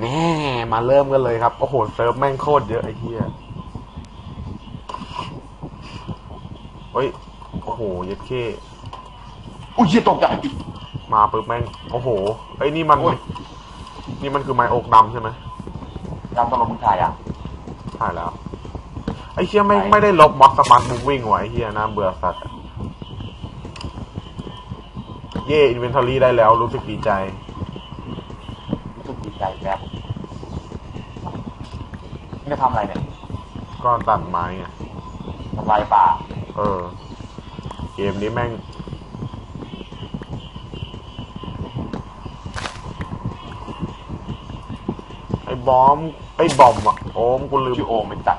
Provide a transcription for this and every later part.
แน่มาเริ่มกันเลยครับ โอ้โห เซิร์ฟแม่งโคตรเยอะไอ้เหี้ยเฮ้ย โอ้โห เย็ดเคอุ้ยเหี้ยตกใจมาปุ๊บแม่ง โอ้โหไอ้ยนี่มันโอ้ยนี่มันคือไม้โอกดำใช่ไหมจำตอนลงมึงถ่ายอะใช่แล้ว ไอ้เชี่ยไม่ไหนไม่ได้ลบมอสสมาร์ทมูวิ่งไว้ไอ้เฮียน่าเบื่อสัตว์อะเย่อินเวนทอรี่ได้แล้วรู้สึกดีใจรู้สึกดี ใจแล้วนี่จะทำอะไรเนี่ยก็ตัดไม้ไงทำลายป่าเออ เกมนี้แม่ง ไอ้บอม ไอ้บอมอะโอมกูลืม ชื่อโอมเป็นจัด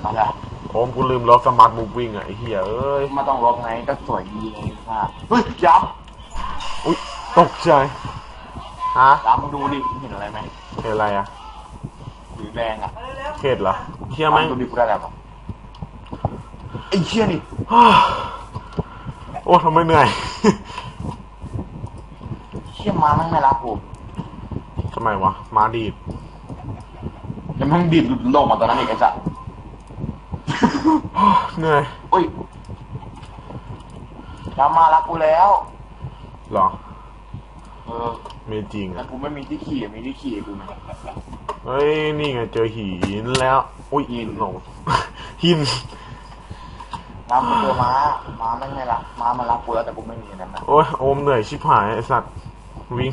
เอาละโอมกูลืมลบสมาร์ทมูวิ่งอะไอ้เฮียเอ้ย ไมาต้องลบไงก็สวยดีไงค่ะเฮ้ยยับอุ้ยตกใจ ฮะยับมึงดูดิมึงเห็นอะไรไหมเห็นอะไรอะสีแดงอะเขตเหรอเฮียแม่งดูดิกูได้แล้วปะไอ้เชี่ยนี่โอ้ทำไมเหนื่อย เชี่ยมาแม่งไม่รักกูทำไมวะ มาดีดยังแม่งดิดหลุดโลกมาตอนนั้นอีกไอ้สัสเหนื่อยอุ้ยยับมารักกูแล้ว เหรอ เออ ไม่จริงแต่อะ กูไม่มีที่ขี่มีที่ขี่กูไหม เฮ้ย นี่ไงเจอหินแล้ว อุ้ยหินหนงหินยับมาเจอม้า ม้าแม่งไม่รักม้ามารักกูแล้วแต่กูไม่มีนั่นนะโอ้ยโอมเหนื่อยชิบหายไอสัตว์วิ่ง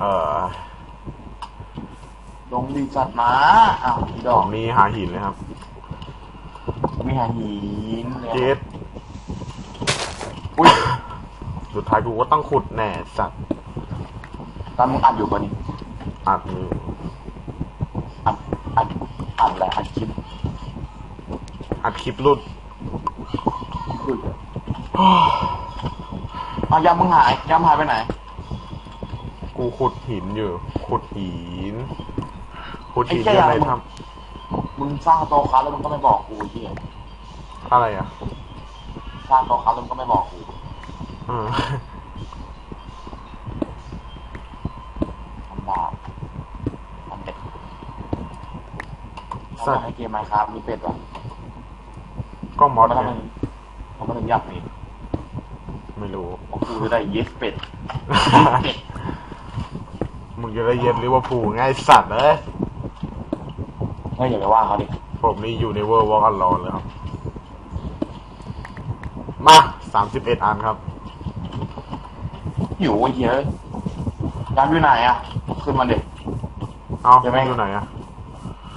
เอ่อลงดีสัตว์ม้า อ้าวอีดผอกมนี่หาหินเลยครับมีหาหินเลยเจสอุ้ย สุดท้ายกูก็ต้องขุดแน่สัตว์ตอนมึงอัดอยู่ปะนี่อัดมืออัดอัดอัดอะไรอัดคลิปอัดคลิปรุดคุยเอายำมึงหายยำหายไปไหน กูขุดหินอยู่ขุดหินขุดหินไอ้ยังแค่ไงมึงทมึงสร้างโต๊ะค้าแล้วมึงก็ไม่บอกกูไอ้เหี้ยำอะไรอะ สร้างโต๊ะค้าแล้วมึงก็ไม่บอกกูเออทำบาปทำเด็กสัสัตตว์ ว์ให้เกมไมครับมีเป็ดวะก็มอสมันไงทำไมมันถึงอยากมีไม่รู้เพราะกูจะได้เยสเป็ดมึงจะได้เย็นลิเวอร์พูลง่ายสัตว์เลยเฮ้ยอย่าไปว่าเขาดิผมนี่อยู่ในเวอร์วอล์กอันลอนเลยครับ มาสามสิบเอ็ดอันครับ หิวไอ้เหี้ยยำอยู่ไหนอะขึ้นมาเด็ก เอาเดี๋ยวแม่ง อยู่ไหนอะ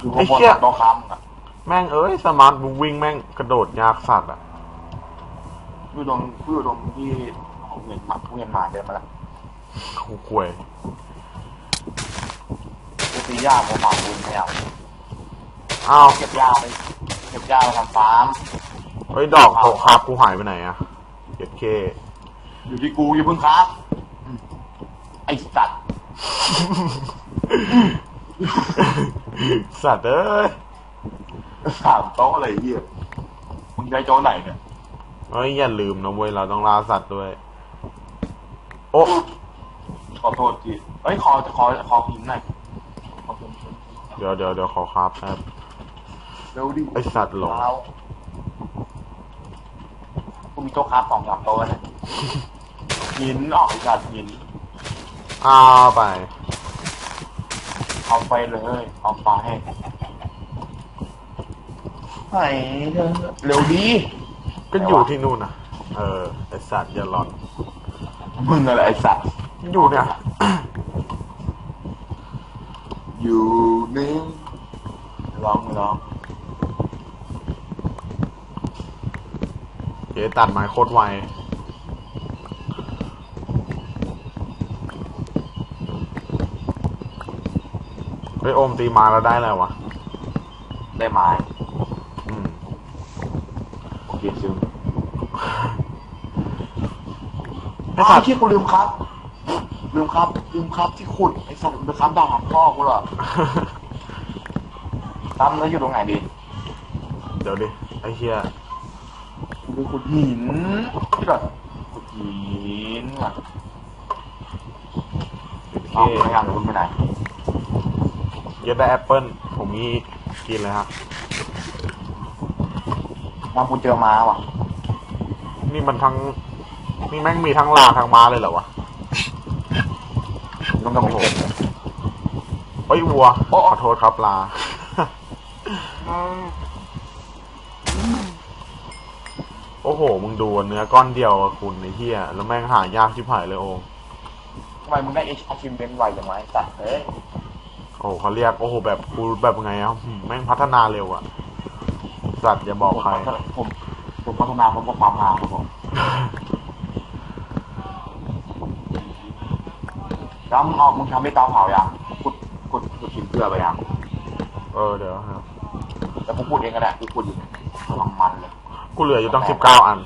อยู่ไอ้ข้างบนเหี้ย โต๊ะค้ามึงอะแม่งเอ้ยสมาร์ทบูวิ่งแม่งกระโดดยากสัตว์อะอยู่ตรงอยู่ตรงที่ผมเห็นหมาผู้เห็นหมาเดินมาแล้วกูควยกูตีหญ้าผมหมาคุณไม่เอาอ้าวเก็บหญ้าไปเก็บหญ้าไปทำฟาร์มเฮ้ยดอกโถคาบกูหายไปไหนอะเจ็ดเคอยู่ที่กูอย่าเพิ่งครับอืม ไอ้สัตว์ สัตว์เอ้ยสามโต๊ะอะไรเหี้ยมึงใช้โจ๊ะไหนเนี่ยเฮ้ยอย่าลืมนะเว้ยเราต้องล่าสัตว์ด้วย โอ้ขอโทษทีเอ้ยขอขอขอพิมพ์หน่อยขอพิมพ์เดี๋ยวเดี๋ยวเดี๋ยวขอคาบแป๊บเร็วดิไอสัตว์หลงเรากูมีโต๊ะครับสองสามโต๊ะเนี่ยหินออกไอ้สัตว์หิน เอาไป เอาไปเลยเอาไปไหนเธอเร็วดีก็อยู่ที่นู่นนะเออไอสัตว์อย่าหลอนมึงอะไรไอ้สัตว์อยู่เนี่ย อยู่นี่ลองลองเจ๊ตัดไม้โคตรไว เฮ้ยโอมตีมาแล้วได้แล้ววะ ได้ไม้อืมโอเคซึมไอ้ไอ้สัสัตตว์ว์ที่กูลืมครับ ลืมครับ ลืมครับที่ขุดไอ้สัตว์ลืมครับดาวหางพ่อกูเหรอตั้มแล้วอยู่ตรงไหนดี เดี๋ยวดิ ไอ้เหี้ยกูไปขุดหินที่แบบขุดหินว่ะโอเคเอาไปยังคุณไปไหน เยอะได้แอปเปิลผมมีกินเลยครับน้ำคุณเจอม้าว่ะ นี่มันทั้งนี่แม่งมีทั้งลาทั้งม้าเลยเหรอวะมันก็ไม่เก็บเฮ้ยวัวโอ้ขอโทษครับลา โอ้โห มึงดูเนื้อก้อนเดียวอะคุณไอ้เหี้ยแล้วแม่งหายากชิบหายเลยโอมทำไมมึงได้ H achievement ไวอย่างไรสัตว์เฮ้ยโอ้โหเขาเรียกโอ้โหแบบกูแบบไงอะหืมแม่งพัฒนาเร็วอะสัตว์อย่าบอกใครผมผมพัฒนาผมก็ความหาครับผมแล้วมึงเอามึงทำให้เตาเผายังขุดขุดขุดหินเกลือไปยังเออเดี๋ยวครับแต่กูพูดเองก็ได้กูพูดอยู่กำลังมันเลยกูเหลืออยู่ตั้งสิบเก้าอัน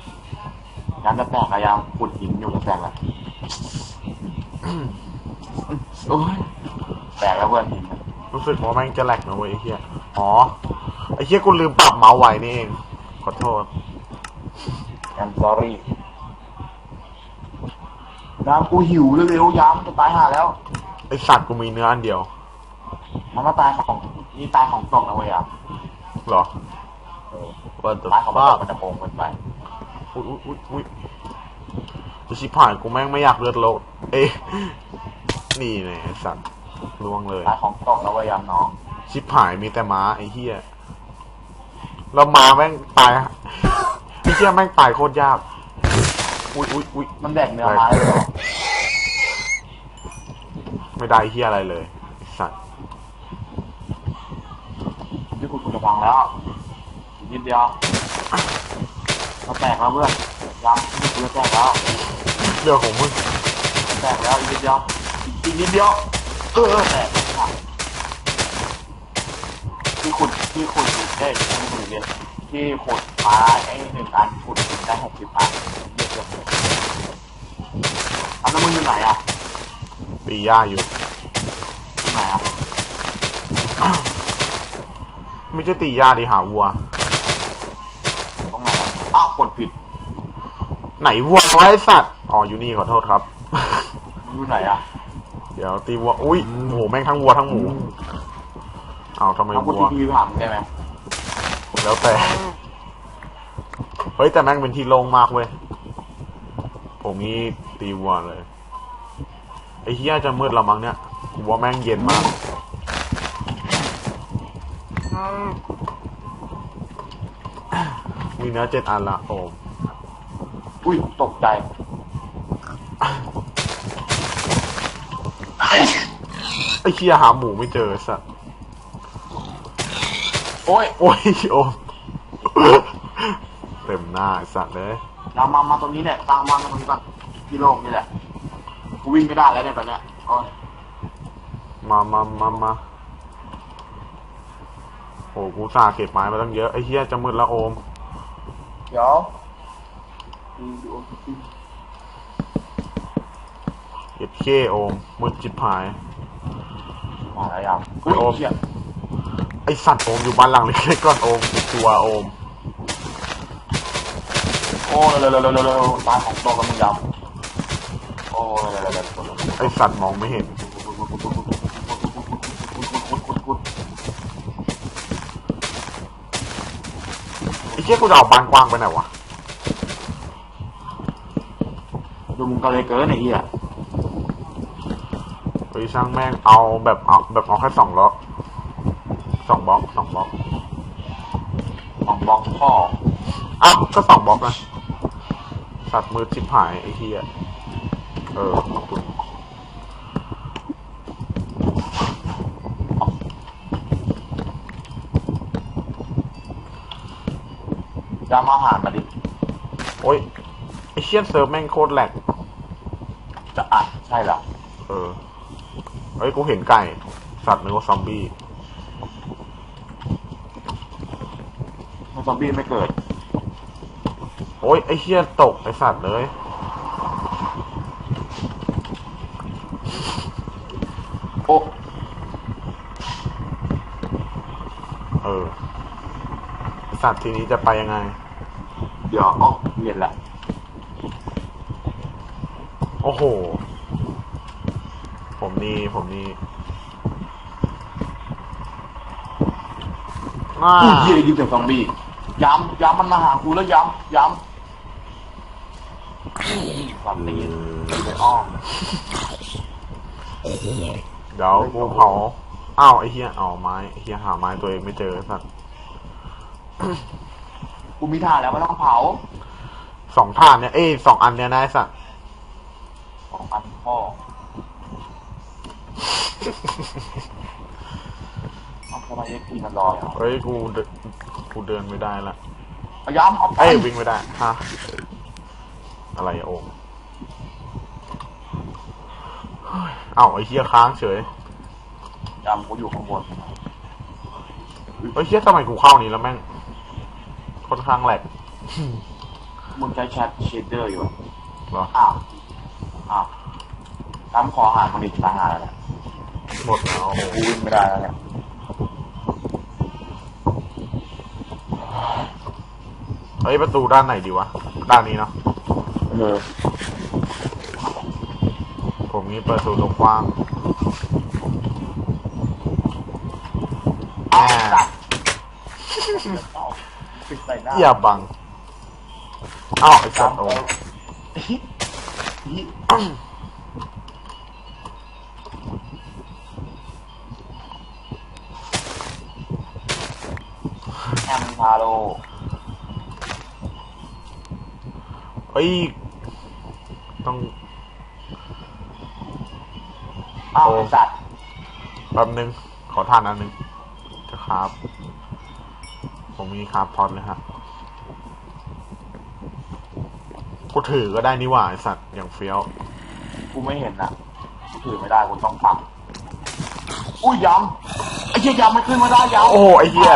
งั้นจะแตกอะยังขุดหินอยู่จะแตกแล้วโอ้ย แตกแล้วเพื่อนหินรู้สึกว่าแม่งจะแหลกนะเว้ยไอ้เหี้ย อ๋อ ไอ้เหี้ยกูลืมปรับเมาส์ไว้นี่เอง ขอโทษแอมซอรี่น้ำกูหิวเร็วๆย้ำจะตายห่าแล้ว ไอสัตว์กูมีเนื้ออันเดียว มันก็ตายของนี่ตายของตกนะเว้ยอะเหรอ เออ What the ตายของต fuck กมันจะโกงเกินไป อุ้ยอุ้ยอุ้ยอุ้ยจะชิบหายกูแม่งไม่อยากเลือดโลด เอ๊ะ นี่ไงไอ้สัตว์ ล่วงเลยตายของตกนะเว้ยยำน้อง ชิบหายมีแต่ม้าไอ้เหี้ยแล้วม้าแม่งตายไอ้เหี้ยแม่งตายโคตรยาก อุ้ยอุ้ยอุ้ยมันแดกเนื้อไม้เลยเหรอไม่ได้ไอ้เหี้ยอะไรเลยไอ้สัตว์ที่คุณคุณจะพังแล้วอีกนิดเดียวมาแตกแล้วเพื่อนยำนี่คุณจะแตกแล้วเรื่องของมึง แตกแล้วอีกนิดเดียวอีกนิดเดียว เออแต่ที่ขุดที่ขุดอยู่ได้ที่ขุดเนี่ยที่ขุดไม้ไอ้หนึ่งอันขุดได้หกสิบอันเยอะเกินอันนั้นมึงอยู่ไหนอะตีย่าอยู่ที่ไหนอะไม่ใช่ตีย่าดิหาวัว ตรงไหนอะอ้าวกดผิดไหนวัวไอ้สัตว์อ๋ออยู่นี่ขอโทษครับ มึงอยู่ไหนอะ เดี๋ยวตีวัว อุ้ยโอ้โหแม่งทั้งวัวทั้งหมูอ้าวทำไมเอากูวัว ทีพีผ่านได้ไหมแล้วแต่ เฮ้ย แต่แม่งเป็นที่โล่งมากเว้ย ผมนี่ตีวัวเลย ไอ้เฮียจะมืดและมั้งเนี่ยกูว่าแม่งเย็นมาก มีเนื้อเจ็ดอันละโอมอุ้ยตกใจ ไอ้เฮียหาหมูไม่เจอสัสโอ้ยโอ้ยโอมเต็มหน้าไอ้สัตว์เลย เรามา มาตรงนี้เนี่ยตามมาตรงนี้ก่อนที่โล่งนี่แหละ กูวิ่งไม่ได้แล้วเนี่ยตอนเนี้ยโอ้ยมามามามาโหกูสาเก็บไม้มาตั้งเยอะ ไอ้เฮียจะมืดละโอม เดี๋ยว เอ็ดเคโอมมืดจิบหายมาแล้วยังอุ้ยโอ้เชี่ยไอสัตว์โอมอยู่บ้านหลังเล็กๆก่อนโอมกูกลัวโอมโอ้เร็วเร็วเร็วเร็วเร็วตายของตกแล้วมึงยำโอ้เร็วเร็วเร็วเร็วเร็วเร็วไอสัตว์มองไม่เห็นไอ้เชี่ยกูจะเอาบ้านกว้างไปไหนวะดูมึงก็เลยเกินไอ้เหี้ย ไปช่างแม่งเอาแบบเอาแบบเอาแค่สองล็อกสองบล็อกสองบล็อกของบล็อกพ่ออ้าวก็สองบล็อกนะสัตว์มือชิบหายไอ้เหี้ยเออขอบคุณยำอาหารมาดิ โอ้ยไอเชี่ยเซิร์ฟแม่งโคตรแหลก จะอะใช่หรอ เออ เฮ้ยกูเห็นไก่ สัตว์นึกว่าซอมบี้มันซอมบี้ไม่เกิด โอ้ยไอ้เชี่ยตกไอ้สัตว์เลย โอ้เออไอ้สัตว์ทีนี้จะไปยังไง เดี๋ยวอ๋อเย็นละ โอ้โห โหผมนี่ผมนี่อ่าอุ้ยเหี้ยยิงเสียงซอมบี้ย้ำย้ำมันมาหากูแล้วย้ำย้ำสัตว์ตีนไปอ้อมเดี๋ยวกูเผาอ้าวไอ้เหี้ยเอาไม้ไอ้เหี้ยหาไม้ตัวเองไม่เจอสัตว์กูมีถ่านแล้วไม่ต้องเผาสองท่านเนี่ยเอ้ยสองอันเนี่ยนะไอ้สัตว์ ของอันพ่อเอา ทำไมเอ็กพีมันรออะเฮ้ยกูเดินกูเดินไม่ได้ละเอาย้ำเอาไปเอ้ยวิ่งไม่ได้ฮะอะไรอะโอ่งเฮ้ยเอ้าไอ้เหี้ยค้างเฉยย้ำกูอยู่ข้างบนเฮ้ยเหี้ยทำไมกูเข้านี้แล้วแม่งค่อนข้างแหลกมึงใช้แชทเชดเดอร์อยู่อะเหรออ้าวอ้าวย้ำคอหาคนอีกต่างหากแล้วเนี่ย หมดแล้วโอ้โหกูวิ่งไม่ได้แล้วเนี่ยเฮ้ยประตูด้านไหนดีวะ ด้านนี้เนาะเออผมนี้เปิดประตูกว้างอ้าวแหม่สัตว์ปิดใส่หน้าเหี้ยบังอ้าวไอ้สัตว์โอ้ ฮิฮิแอมพาโล เฮ้ยต้องอ้าวโอ้ไอ้สัตว์แป๊บนึง ขอทานอันนึงจะครับ ผมมีครับพอดเลยฮะกูถือก็ได้นี่หว่าไอสัตว์อย่างเฟี้ยว กูไม่เห็นนะกูถือไม่ได้กูต้องปักอุ้ยย้ำไอ้เหี้ยย้ำไม่ขึ้นมาได้ย้ำโอ้โหไอ้เหี้ย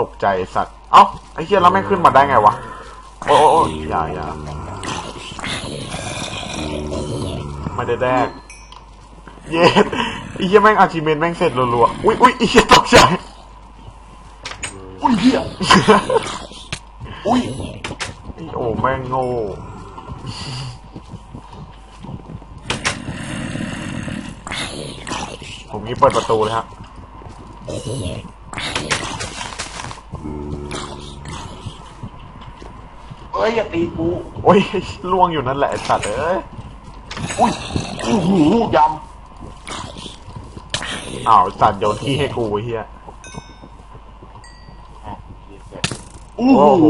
ตกใจไอ้สัตว์ เอ้าไอ้เหี้ยแล้วไม่งขึ้นมาได้ไงวะ โอ้โอ้อย่าอย่าไม่ได้แดก เย็ดไอ้เหี้ยแม่งอาชิเมนแม่งเสร็จรัวๆ อุ้ยอุ้ยไอ้เหี้ยตกใจ อุ้ยเหี้ยอุ้ยโอ้แม่งโง่ผมนี้เปิดประตูเลยฮะ อ้ยอย่าตีกูโอ้ยล่วงอยู่นั่นแหละไอ้สัตว์เอ้ยอุ้ยโอ้โหย้อ้าวสัตว์โยนที่ให้กูไอ้เหี้ยำโอ้โอ้โห โห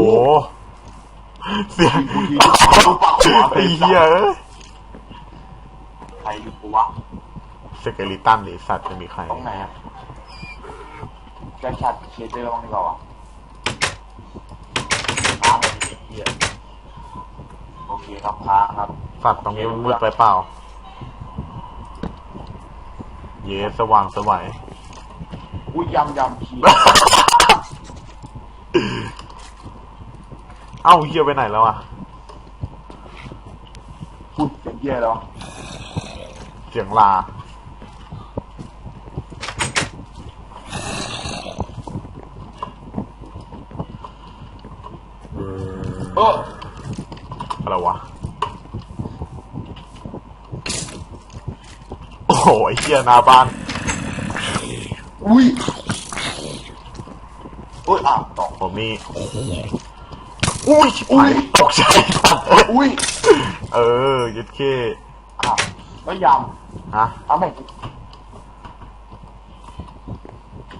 เสียงดูปากหัวไอ้เหี้ยเอ้ยใครดูกูวะสเกลิตันนี่สัตว์จะมีใครตรงไหนอะแจ็คชัดเชดเดอร์บ้างดีกว่าวะค้างเลยไอ้เหี้ยโอเคครับค้างครับสัตว์ตรงนี้มันมืดไปเปล่า เยสว่างสวัยอุ้ยยำยำขี้เอ้าเฮียไปไหนแล้วอะ พูดเสียงเหี้ยแล้ว เสียงลา อออะไรวะ โอ้โหไอ้เฮียหน้าบ้าน อุ้ย อุ้ยอะตกผมนี่อุ้ยอุ้ยตกใจสัตว์อุ้ย เออยึดเคอะไม่ยฮะำทำให้กู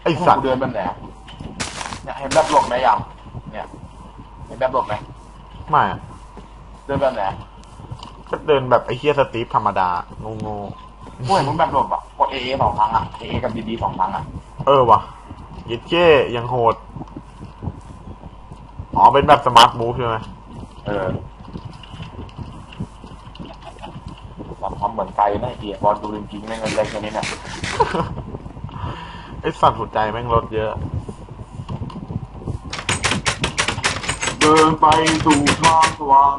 ไอสัตกูว์ เดินแบบไหนเนี่ยเห็นแบบหลบไหมยำเนี่ย เห็นแบบหลบไหม ไม่อะเดินแบบไหนก็เดินแบบไอ้เฮียสตีฟธรรมดาโงงกูเห็นมึงแบบหลบอะกดเอสองครั้งอะเอกับดีดีสองครั้งอะๆเออวะยึดเคยังโหด อ๋อ เป็นแบบสมาร์ทมูฟใช่ไหมเออแบบทำเหมือนไกลนะไอ้เดียบอลดูจริงๆไม่เงินเล็กแค่นี้เนี่ยไอสัตว์หัวใจแม่งลดเยอะ เดินไปสู่ทางสว่าง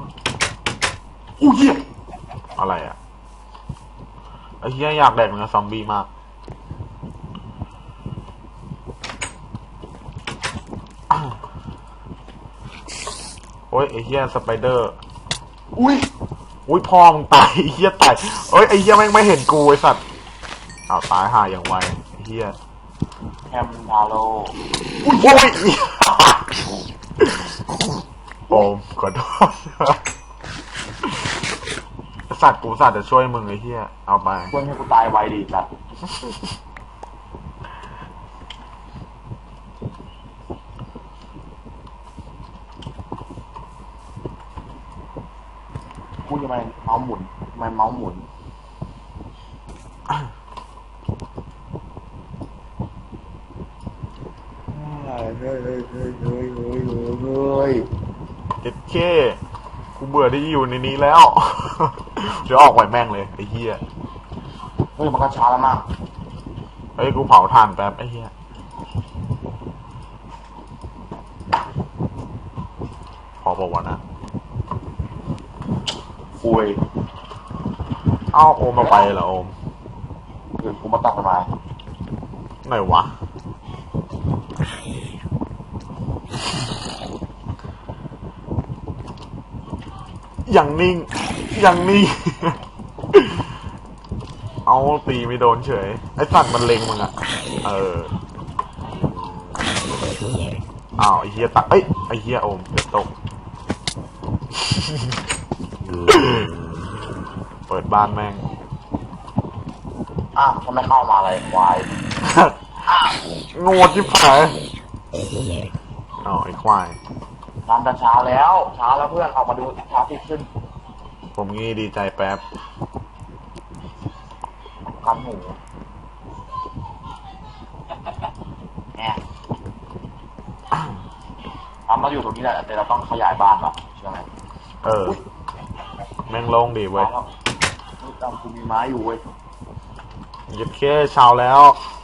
อู้เหี้ยอะไรอะไอ้เหี้ยอยากแดกเนื้อซอมบี้มากโอ้ยไอ้เหี้ยสไปเดอร์ อุ้ยอุ้ยพ่อมึงตายไอ้เฮียตายเอ้ยไอ้เฮียแม่งไม่เห็นกูไอ้สัตว์อ้าวตายห่าอย่างไวไอ้เฮียแคมดาโลอุ้ย โอมขอโทษสัตว์กูสัตว์จะช่วยมึงไอ้เฮียเอาไปเพื่อนให้กูตายไวดีสัตว์กูทำไมเมาส์หมุนทำไมเมาส์หมุน เฮ้ยเฮ้ยเฮ้ยเฮ้ยเฮ้ยเฮ้ยเฮ้ยเอ็ดเคกูเบื่อที่อยู่ในนี้แล้ว เดี๋ยวออกไปแม่งเลยไอ้เฮียเฮ้ยมันก็ช้าแล้วมากเฮ้ยกูเผาถ่านแป๊บไอ้เฮียพอปะวะนะคุยเอ้าโอมมาไปเหรอโอม คือกูมาตัดทำไมไหนวะ อย่างนิ่ง อย่างนิ่ง เอาตีไม่โดนเฉย ไอสัตว์มันเล็งมึงอะเอออ้าวไอเฮียตะเอ้ยไอเฮียโอมเดี๋ยวตก เปิดบ้านแม่ง อ้าวทำไมเข้ามาอะไรควาย โง่ที่ผาย อ๋อไอ้ควายน้ำจะเช้าแล้วเช้าแล้วเพื่อนออกมาดูเช้าที่ขึ้นผมงี้ดีใจแป๊บกันหมูแง่ทำมาอยู่ตรงนี้แหละแต่เราต้องขยายบ้านป่ะใช่ไหมเออ แม่งโล่งดีเว้ยแล้วจำกูมีไม้อยู่เว้ยหยิบแค่เช้าแล้วเ